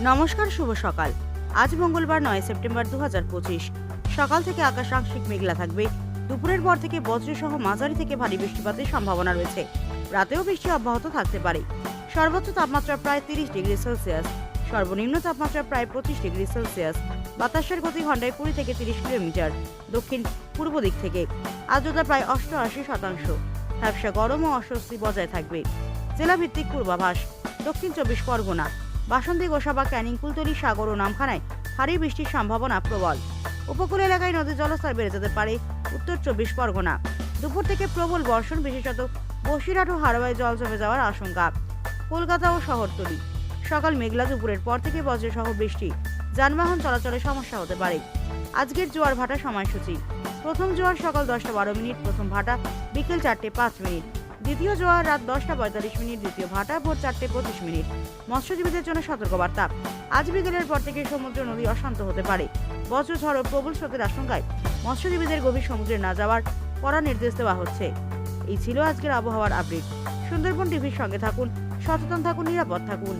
নমস্কার, শুভ সকাল। আজ মঙ্গলবার নয় সেপ্টেম্বর দু সকাল থেকে আকাশ আংশিক মেঘলা থাকবে। দুপুরের পর থেকে বজ্রসহ মাঝারি থেকে ভারী বৃষ্টিপাতের সম্ভাবনা রয়েছে। রাতেও বৃষ্টি অব্যাহত থাকতে পারে। সর্বোচ্চ তাপমাত্রা প্রায় তিরিশ ডিগ্রি সেলসিয়াস। সর্বনিম্ন তাপমাত্রা প্রায় পঁচিশ ডিগ্রি সেলসিয়াস। বাতাসের গতি ঘন্টায় কুড়ি থেকে তিরিশ কিলোমিটার। দক্ষিণ, পূর্ব দিক থেকে আর্দ্রতা প্রায় অষ্টআশি শতাংশ। ব্যবসা গরম ও অস্বস্তি বজায় থাকবে। জেলাভিত্তিক পূর্বাভাস। দক্ষিণ চব্বিশ পরগনা। বাসন্তী গোসাবা ক্যানিং কুলতলি সাগর ও নামখানায় ভারী বৃষ্টির সম্ভাবনা প্রবল। উপকূল এলাকায় নদীর জলস্তর বেড়ে যেতে পারে, উত্তর চব্বিশ পরগনা। দুপুর থেকে প্রবল বর্ষণ, বিশেষত বসিরহাট ও হারোয়ায় জল জমে যাওয়ার আশঙ্কা। কলকাতা ও শহরতলি। সকাল মেঘলা দুপুরের পর থেকে বজ্রসহ বৃষ্টি। যানবাহন চলাচলে সমস্যা হতে পারে। আজকের জোয়ার ভাটা সময়সূচি। প্রথম জোয়ার সকাল দশটা বারো মিনিট, প্রথম ভাটা বিকেল চারটে পাঁচ মিনিট। দ্বিতীয় জোয়ার রাত দশটা পঁয়তাল্লিশ মিনিট, দ্বিতীয় ভাটা ভোর চারটে পঁচিশ মিনিট। মৎস্যজীবীদের জন্য সতর্কবার্তা। আজ বিকেলের পর থেকে সমুদ্র নদী অশান্ত হতে পারে। বজ্র ঝড় ও প্রবল স্রোতের আশঙ্কায় মৎস্যজীবীদের গভীর সমুদ্রে না যাওয়ার কড়া নির্দেশ দেওয়া হচ্ছে। এই ছিল আজকের আবহাওয়ার আপডেট সুন্দরবন টিভির সঙ্গে থাকুন, সচেতন থাকুন, নিরাপদ থাকুন।